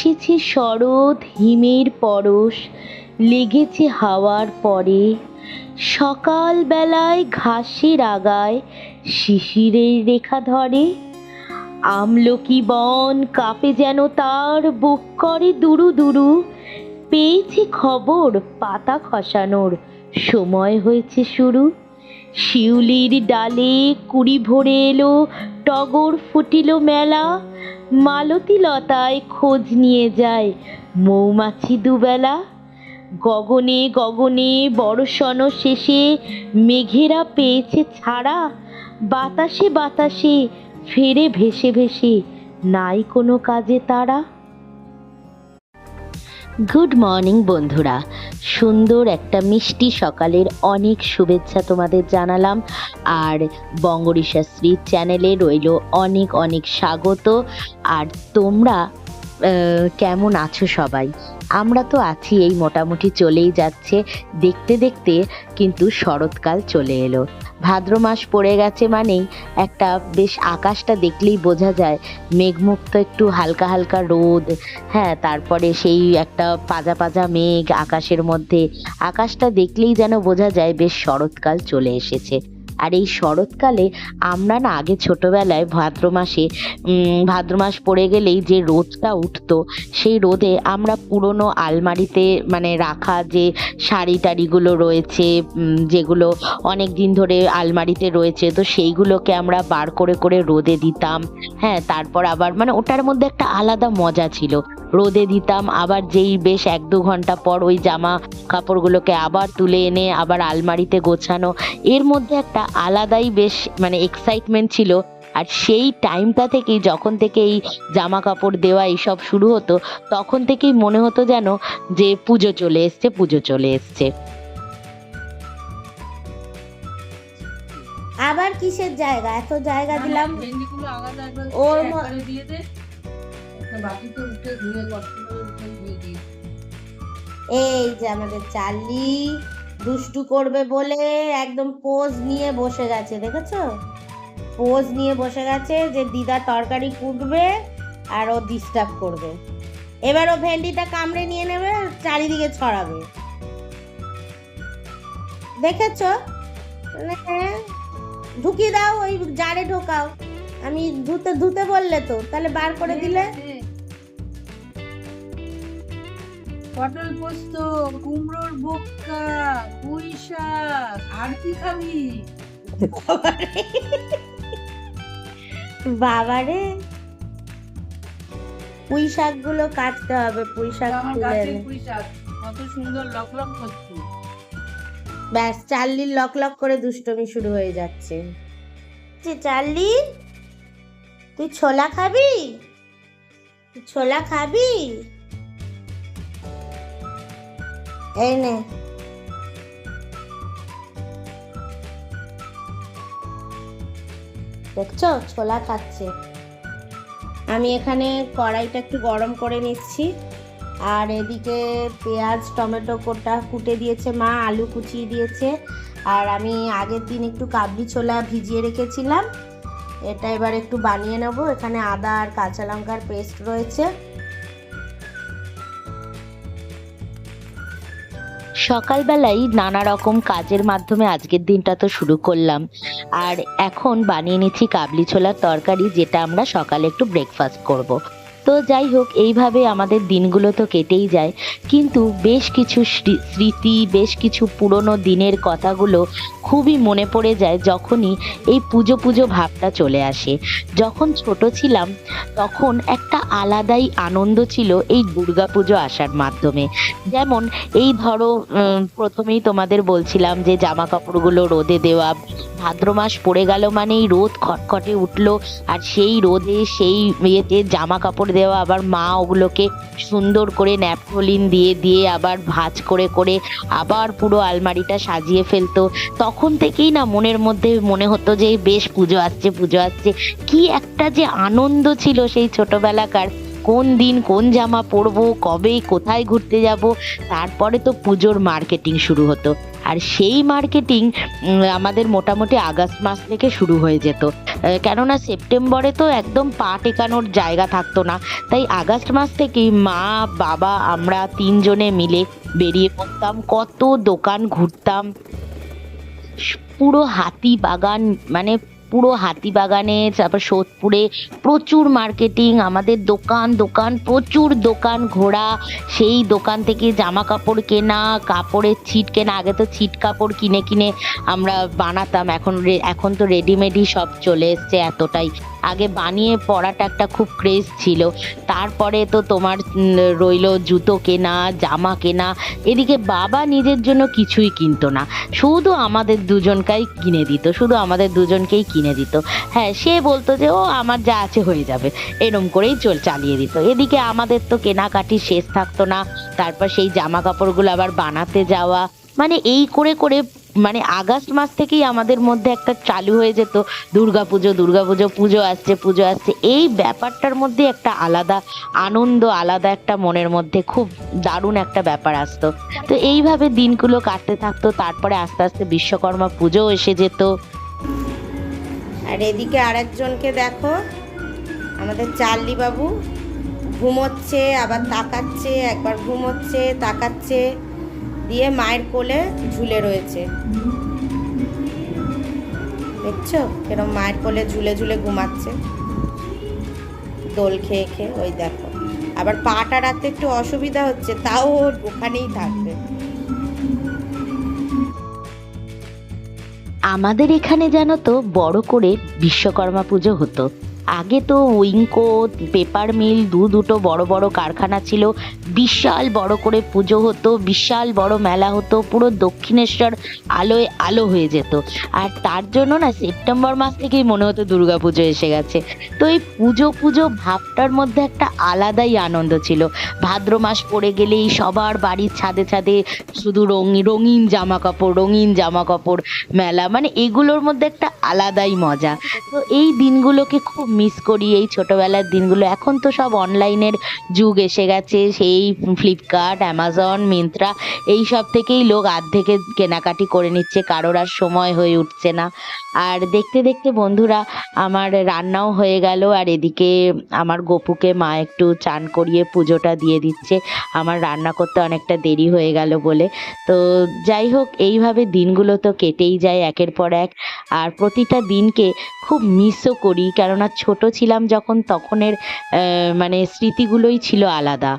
এসেছে শরৎ, হিমের পরশ, লেগেছে হাওয়ার পরে। সকালবেলায় ঘাসের আগায় শিশিরের রেখা ধরে। আমলকি বন কাঁপে যেন তার বুক করে দুরু দুরু। পেয়েছি খবর পাতা খসানোর সময় হয়েছে শুরু। শিউলির ডালে কুড়ি ভরে এলো, টগর ফুটিল মেলা। মালতী লতায় খোঁজ নিয়ে যায় মৌমাছি দুবেলা। গগনে গগনে বড়সন শেষে মেঘেরা পেয়েছে ছাড়া। বাতাসে বাতাসে ফেরে ভেসে ভেসে নাই কোনো কাজে তারা। গুড মর্নিং বন্ধুরা। সুন্দর একটা মিষ্টি সকালের অনেক শুভেচ্ছা তোমাদের জানালাম। আর বঙ্গরিশা শ্রী চ্যানেলে রইল অনেক অনেক স্বাগত। আর তোমরা কেমন আছো সবাই? আমরা তো আছি, এই মোটামুটি চলেই যাচ্ছে। দেখতে দেখতে কিন্তু শরৎকাল চলে এলো। ভাদ্র মাস পড়ে গেছে মানেই একটা বেশ আকাশটা দেখলেই বোঝা যায়, মেঘমুক্ত একটু হালকা হালকা রোদ। হ্যাঁ তারপরে সেই একটা পাজা পাজা মেঘ আকাশের মধ্যে। আকাশটা দেখলেই যেন বোঝা যায়, বেশ শরৎকাল চলে এসেছে। আর এই শরৎকালে আমরা না আগে ছোটবেলায় ভাদ্র মাসে ভাদ্র মাস পড়ে গেলেই যে রোদটা উঠতো, সেই রোদে আমরা পুরনো আলমারিতে মানে রাখা যে শাড়ি টাড়িগুলো রয়েছে যেগুলো অনেক দিন ধরে আলমারিতে রয়েছে, তো সেইগুলোকে আমরা বার করে করে রোদে দিতাম। হ্যাঁ তারপর আবার মানে ওটার মধ্যে একটা আলাদা মজা ছিল। রোদে দিতাম। আবার যেই বেশ এক দু ঘণ্টা পর ওই জামা কাপড়গুলোকে আবার তুলে এনে আবার আলমারিতে গোছানো। এর মধ্যে একটা আলাদাই বেশ মানে এক্সাইটমেন্ট ছিল। আর সেই টাইমটা থেকেই যখন থেকে এই জামা কাপড় দেওয়া এইসব শুরু হতো তখন থেকেই মনে হতো যেন যে পুজো চলে এসছে পুজো চলে এসছে। আবার কিসের জায়গা? এত জায়গা দিলাম। ওর উঠে ধুয়ে কষ্ট করে উঠে ধুয়ে এই যে আমাদের চার্লি দুষ্টু করবে বলে একদম পোজ নিয়ে বসে গেছে দেখেছ? পোজ নিয়ে বসে গেছে যে দিদা তরকারি কুটবে আর ও ডিস্টার্ব করবে। এবার ও ভেন্ডিটা কামড়ে নিয়ে নেবে আর চারিদিকে ছড়াবে। দেখেছ? মানে ঢুকিয়ে দাও ওই জারে ঢোকাও। আমি ধুতে ধুতে বললে তো তাহলে বার করে দিলে? পটল পোস্ত কুমড়োর বোক্কা পুঁই শাক আর কি খাবি? বাবারে। পুঁই শাকগুলো কাটতে হবে পুঁই শাক আমার গাছের পুঁই শাক। কত সুন্দর লক লক করছে। ব্যাস চার্লির লক লক করে দুষ্টমি শুরু হয়ে যাচ্ছে। যে চার্লি তুই ছোলা খাবি? তুই ছোলা খাবি? এই নে। দেখছ? ছোলা খাচ্ছে। আমি এখানে কড়াইটা একটু গরম করে নিচ্ছি। আর এদিকে পেঁয়াজ, টমেটো কোটা কুটে দিয়েছে মা, আলু কুচিয়ে দিয়েছে। আর আমি আগের দিন একটু কাবলি ছোলা ভিজিয়ে রেখেছিলাম। এটা এবার একটু বানিয়ে নেব। এখানে আদা আর কাঁচা লঙ্কার পেস্ট রয়েছে। সকালবেলাই নানা রকম কাজের মাধ্যমে আজকের দিনটা তো শুরু করলাম আর এখন বানিয়ে নিচ্ছি কাবলি ছোলার তরকারি, যেটা আমরা সকালে একটু ব্রেকফাস্ট করব। তো যাই হোক, এইভাবে আমাদের দিনগুলো তো কেটেই যায়। কিন্তু বেশ কিছু স্মৃ- স্মৃতি, বেশ কিছু পুরনো দিনের কথাগুলো খুবই মনে পড়ে যায় যখনই এই পুজো পুজো ভাবটা চলে আসে। যখন ছোট ছিলাম, তখন একটা আলাদাই আনন্দ ছিল এই দুর্গাপুজো আসার মাধ্যমে। যেমন এই ধরো প্রথমেই তোমাদের বলছিলাম যে জামা কাপড়গুলো রোদে দেওয়া, ভাদ্র মাস পড়ে গেল মানেই রোদ খটখটে উঠল, আর সেই রোদে সেই ইয়েতে জামা কাপড় দেওয়া, আবার মা ওগুলোকে সুন্দর করে ন্যাপথলিন দিয়ে দিয়ে আবার ভাঁজ করে করে আবার পুরো আলমারিটা সাজিয়ে ফেলতো। তখন থেকেই না মনের মধ্যে মনে হতো যে বেশ পুজো আসছে পুজো আসছে। কি একটা যে আনন্দ ছিল সেই ছোটবেলাকার। কোন দিন কোন জামা পরবো, কবে কোথায় ঘুরতে যাব, তারপরে তো পুজোর মার্কেটিং শুরু হতো। আর সেই মার্কেটিং আমাদের মোটামুটি আগস্ট মাস থেকে শুরু হয়ে যেত। কেননা সেপ্টেম্বরে তো একদম পা টেকানোর জায়গা থাকতো না। তাই আগস্ট মাস থেকেই মা, বাবা, আমরা তিনজনে মিলে বেরিয়ে পড়তাম, কত দোকান ঘুরতাম। পুরো হাতি বাগান মানে পুরো হাতি বাগানে তারপর সোদপুরে প্রচুর মার্কেটিং আমাদের দোকান দোকান, প্রচুর দোকান ঘোরা। সেই দোকান থেকে জামা কাপড় কেনা, কাপড়ের ছিট কেনা, আগে তো ছিট কাপড় কিনে কিনে আমরা বানাতাম, এখন এখন তো রেডিমেডই সব চলে এসছে এতটাই। আগে বানিয়ে পরাটা একটা খুব ক্রেজ ছিল। তারপরে তো তোমার রইল জুতো কেনা, জামা কেনা। এদিকে বাবা নিজের জন্য কিছুই কিনতো না। শুধু আমাদের দুজনকাই কিনে দিত, শুধু আমাদের দুজনকেই কিনে দিত। হ্যাঁ সে বলতো যে, ও, আমার যা আছে হয়ে যাবে। এরম করেই চল চালিয়ে দিত। এদিকে আমাদের তো কেনাকাটি শেষ থাকতো না। তারপর সেই জামা কাপড়গুলো আবার বানাতে যাওয়া। মানে এই করে করে মানে আগস্ট মাস থেকেই আমাদের মধ্যে একটা চালু হয়ে যেত। দুর্গাপুজো দুর্গাপুজো, পুজো আসছে পুজো আসছে। এই ব্যাপারটার মধ্যে একটা আলাদা আনন্দ, আলাদা একটা মনের মধ্যে খুব দারুণ একটা ব্যাপার আসতো। তো এইভাবে দিনগুলো কাটতে থাকতো। তারপরে আস্তে আস্তে বিশ্বকর্মা পুজো এসে যেত। আর এদিকে আরেকজনকে দেখো। আমাদের চার্লি বাবু ঘুমোচ্ছে, আবার তাকাচ্ছে, একবার ঘুমোচ্ছে, তাকাচ্ছে, দিয়ে মায়ের কোলে ঝুলে রয়েছে। দেখছ? এরকম মায়ের কোলে ঝুলে ঝুলে ঘুমাচ্ছে। দোল খেয়ে খেয়ে, ওই দেখো। আবার পাটা রাখতে একটু অসুবিধা হচ্ছে, তাও ওর ওখানেই থাকবে। আমাদের এখানে জানো তো বড় করে বিশ্বকর্মা পুজো হতো। আগে তো উইঙ্কো পেপার মিল, দু দুটো বড় বড় কারখানা ছিল। বিশাল বড় করে পুজো হতো, বিশাল বড় মেলা হতো, পুরো দক্ষিণেশ্বর আলোয় আলো হয়ে যেত। আর তার জন্য না সেপ্টেম্বর মাস থেকেই মনে হতো দুর্গা পুজো এসে গেছে। তো এই পুজো পুজো ভাবটার মধ্যে একটা আলাদাই আনন্দ ছিল। ভাদ্র মাস পড়ে গেলেই সবার বাড়ির ছাদে ছাদে শুধু রঙিন রঙিন জামা কাপড় রঙিন জামা কাপড় মেলা মানে এগুলোর মধ্যে একটা আলাদাই মজা। তো এই দিনগুলোকে খুব মিস করি এই ছোটবেলার দিনগুলো। এখন তো সব অনলাইনের যুগ এসে গেছে, সেই ফ্লিপকার্ট অ্যামাজন মিন্ত্রা এই সব থেকেই লোক আর্ধেকে কেনাকাটি করে নিচ্ছে, কারোর আর সময় হয়ে উঠছে না। আর দেখতে দেখতে বন্ধুরা, আমার রান্নাও হয়ে গেল, আর এদিকে আমার গপুকে মা একটু চান করিয়ে পুজোটা দিয়ে দিচ্ছে। আমার রান্না করতে অনেকটা দেরি হয়ে গেল বলে। তো যাই হোক, এইভাবে দিনগুলো তো কেটেই যায় একের পর এক। আর প্রতিটা দিনকে খুব মিসও করি, কেননা ছোট ছিলাম যখন তখনের মানে স্মৃতিগুলোই ছিল আলাদা।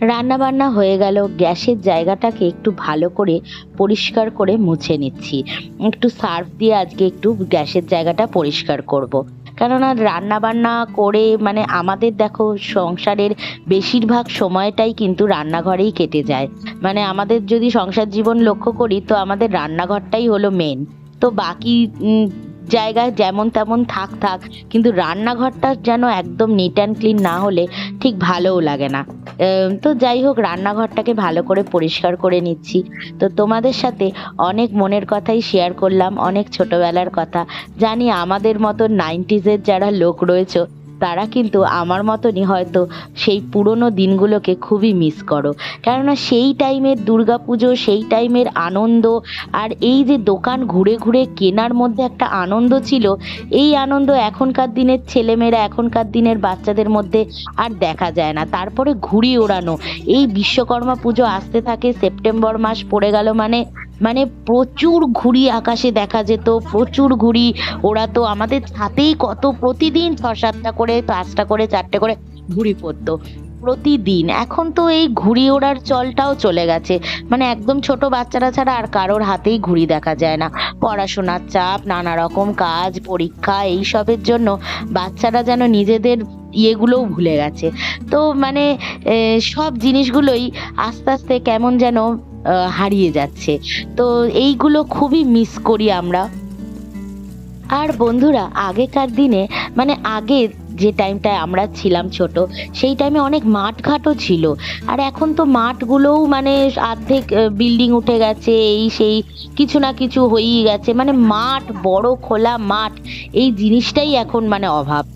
রান্না বান্না হয়ে গেল। গ্যাসের জায়গাটাকে একটু ভালো করে পরিষ্কার করে মুছে নিচ্ছি। একটু সার্ফ দিয়ে আজকে একটু গ্যাসের জায়গাটা পরিষ্কার করব। কেননা রান্না বান্না করে মানে আমাদের দেখো সংসারের বেশিরভাগ সময়টাই কিন্তু রান্নাঘরেই কেটে যায়। মানে আমাদের যদি সংসার জীবন লক্ষ্য করি তো আমাদের রান্নাঘরটাই হলো মেন তো বাকি জায়গায় যেমন তেমন থাক থাক, কিন্তু রান্নাঘরটা যেন একদম নিট অ্যান্ড ক্লিন না হলে ঠিক ভালোও লাগে না। তো যাই হোক, রান্নাঘরটাকে ভালো করে পরিষ্কার করে নিচ্ছি। তো তোমাদের সাথে অনেক মনের কথাই শেয়ার করলাম, অনেক ছোটবেলার কথা। জানি আমাদের মতো নাইনটিজের যারা লোক রয়েছে তারা কিন্তু আমার মতনই হয়তো সেই পুরনো দিনগুলোকে খুবই মিস করো। কেননা সেই টাইমের দুর্গাপুজো, সেই টাইমের আনন্দ আর এই যে দোকান ঘুরে ঘুরে কেনার মধ্যে একটা আনন্দ ছিল, এই আনন্দ এখনকার দিনের ছেলেমেয়েরা, এখনকার দিনের বাচ্চাদের মধ্যে আর দেখা যায় না। তারপরে ঘুড়ি ওড়ানো, এই বিশ্বকর্মা পুজো আসতে থাকে সেপ্টেম্বর মাস পড়ে গেল মানে মানে প্রচুর ঘুড়ি আকাশে দেখা যেত, প্রচুর ঘুড়ি। ওরা তো আমাদের ছাতেই কত, প্রতিদিন ছ সাতটা করে, পাঁচটা করে, চারটে করে ঘুড়ি পড়তো প্রতিদিন। এখন তো এই ঘুড়ি ওড়ার চলটাও চলে গেছে। মানে একদম ছোট বাচ্চারা ছাড়া আর কারোর হাতেই ঘুড়ি দেখা যায় না। পড়াশোনার চাপ, নানা রকম কাজ, পরীক্ষা, এইসবের জন্য বাচ্চারা যেন নিজেদের ইয়েগুলোও ভুলে গেছে। তো মানে সব জিনিসগুলোই আস্তে আস্তে কেমন যেন হারিয়ে যাচ্ছে। তো এইগুলো খুবই মিস করি আমরা। আর বন্ধুরা, আগেকার দিনে মানে আগে যে টাইমটায় আমরা ছিলাম ছোট, সেই টাইমে অনেক মাঠঘাটও ছিল। আর এখন তো মাঠগুলোও মানে অর্ধেক বিল্ডিং উঠে গেছে, এই সেই, কিছু না কিছু হয়েই গেছে। মানে মাঠ, বড় খোলা মাঠ, এই জিনিসটাই এখন মানে অভাব।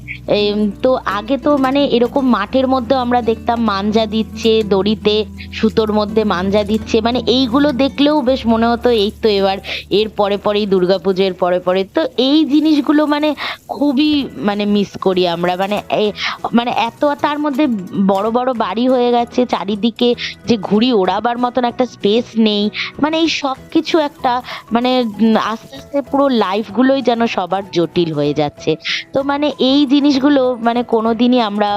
তো আগে তো মানে এরকম মাঠের মধ্যে আমরা দেখতাম মাঞ্জা দিচ্ছে, দড়িতে, সুতোর মধ্যে মাঞ্জা দিচ্ছে মানে এইগুলো দেখলেও বেশ মনে হতো এই তো এবার, এর পরে পরেই দুর্গাপুজোর পরে পরে। তো এই জিনিসগুলো মানে খুবই মানে মিস করি আমরা মানে মানে এত তার মধ্যে বড় বড় বাড়ি হয়ে গেছে, চারিদিকে যে ঘুড়ি ওড়াবার মতন একটা স্পেস নেই মানে এই সব কিছু একটা মানে আস্তে আস্তে পুরো লাইফগুলোই যেন সবার জটিল হয়ে যাচ্ছে। তো মানে এই জিনিসগুলো মানে কোনোদিনই আমরা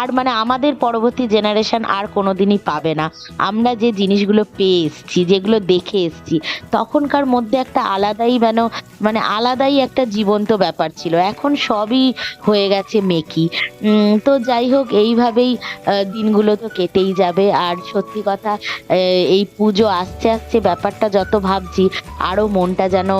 আর মানে আমাদের পরবর্তী জেনারেশন আর কোনোদিনই পাবে না। আমরা যে জিনিসগুলো পেয়ে এসছি, যেগুলো দেখে এসছি, তখনকার মধ্যে একটা আলাদাই মানে মানে আলাদাই একটা জীবন্ত ব্যাপার ছিল। এখন সবই হয়ে গেছে মেকি। তো যাই হোক, এইভাবেই দিনগুলো তো কেটেই যাবে। আর সত্যি কথা এই পুজো আসছে আসছে ব্যাপারটা যত ভাবছি আরও মনটা যেন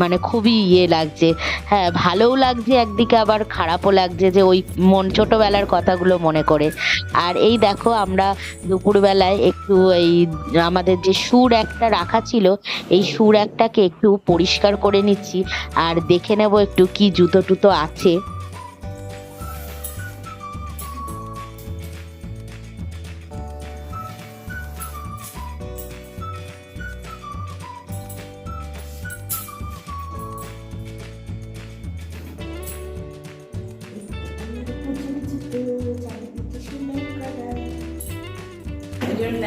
মানে খুবই ইয়ে লাগছে। হ্যাঁ ভালোও লাগছে একদিকে আবার খারাপও লাগছে যে ওই মন, ছোটবেলার কথাগুলো মনে করে। আর এই দেখো আমরা দুপুরবেলায় একটু এই আমাদের যে সুর একটা রাখা ছিল, এই সুর একটাকে একটু পরিষ্কার করে নিচ্ছি। আর দেখে নেব একটু কি জুতো টুতো আছে।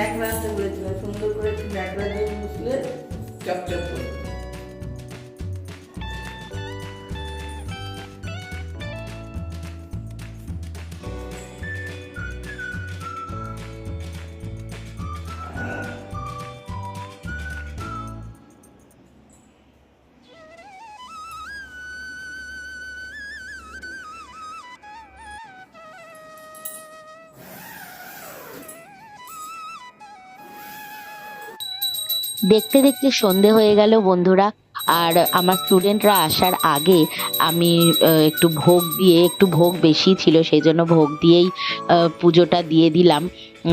এই বানাতে বলেছিলাম সুন্দর করে একটু ন্যাকড়া দিয়ে মুছলে চকচক করে। দেখতে দেখতে সন্ধে হয়ে গেল বন্ধুরা। আর আমার স্টুডেন্টরা আসার আগে আমি একটু ভোগ দিয়ে, একটু ভোগ বেশি ছিল, সেই জন্য ভোগ দিয়েই পুজোটা দিয়ে দিলাম।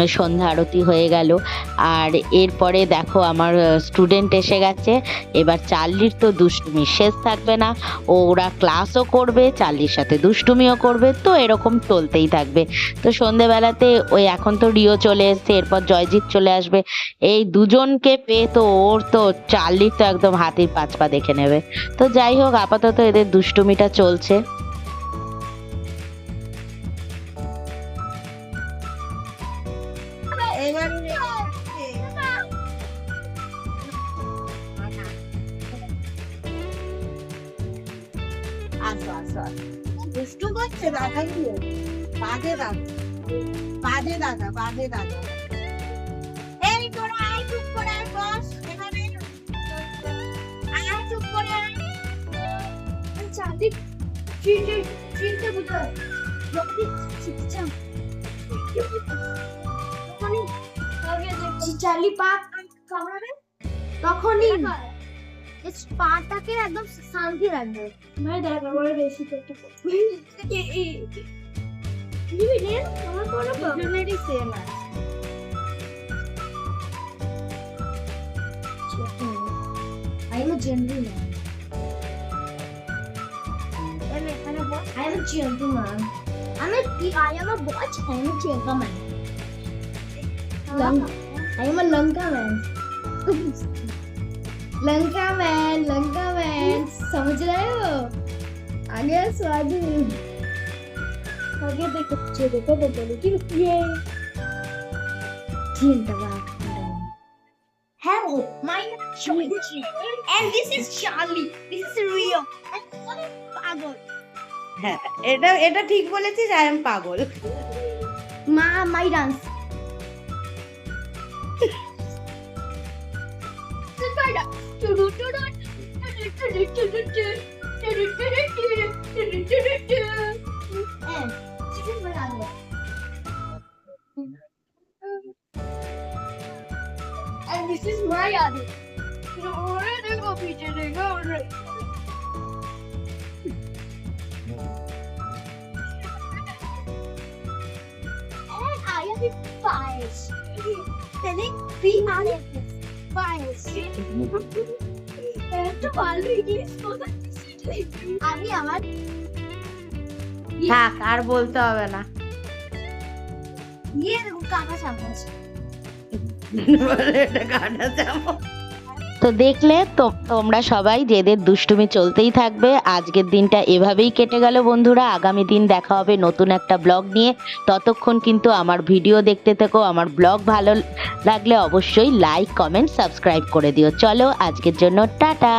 সন্ধ্যা আরতি হয়ে গেল। আর এরপরে দেখো আমার স্টুডেন্ট এসে গেছে। এবার চার্লির তো দুষ্টুমি, শেষ থাকবে না। ওরা ক্লাসও করবে, চার্লির সাথে দুষ্টুমিও করবে, তো এরকম চলতেই থাকবে। তো সন্ধেবেলাতে ওই এখন তো রিও চলে এসছে, এরপর জয়জিৎ চলে আসবে। এই দুজনকে পেয়ে তো ওর তো, চার্লির তো একদম হাতির পাঁচ পা দেখে নেবে। তো যাই হোক, আপাতত এদের দুষ্টুমিটা চলছে। আসো আসো। দুষ্টু করছে দাদা দিয়ে বাজে দাদা। বাজে দাদা বাজে দাদা। এই তোরা আয় চুপ করে বস এখানে। আয় চুপ করে চাঁদি ট্রিটে ট্রিটে বুঝো যদি চিচাম তখনই। চালি কামড়াবে? তখনই। ইস পাটাকে একদম শান্তি রাখবে ভাই দেখা করে বেশি তো একটু নিবি নে আমার কোনো দুজনেরই সেম আছে I am a gentleman. I am a gentleman. I'm a, I am a watch. I am a gentleman. Lang, I am a Lanka man. Lanka man Lanka man समझ रहे हो आगे स्वादी आगे देखो बच्चे देखो तो बोलो कि ये जिंदाबाद Hello, my name is Charlie. And this is Charlie. This is Rio. And what is Pagal? হ্যাঁ এটা এটা ঠিক বলেছিস আই এম পাগল মা my dance And this is my other. No, I go go. And I have five. Then it be on. আমি আমার থাক আর বলতে হবে না। কাকা চামচ এটা কাটা যাব তো দেখলে তো তোমরা সবাই যেদের দুষ্টুমি চলতেই থাকবে, আজকের দিনটা এভাবেই কেটে গেল বন্ধুরা। আগামী দিন দেখা হবে নতুন একটা ব্লগ নিয়ে। ততক্ষণ কিন্তু আমার ভিডিও দেখতে থেকো, আমার ব্লগ ভালো লাগলে অবশ্যই লাইক, কমেন্ট, সাবস্ক্রাইব করে দিও। চলো আজকের জন্য টাটা।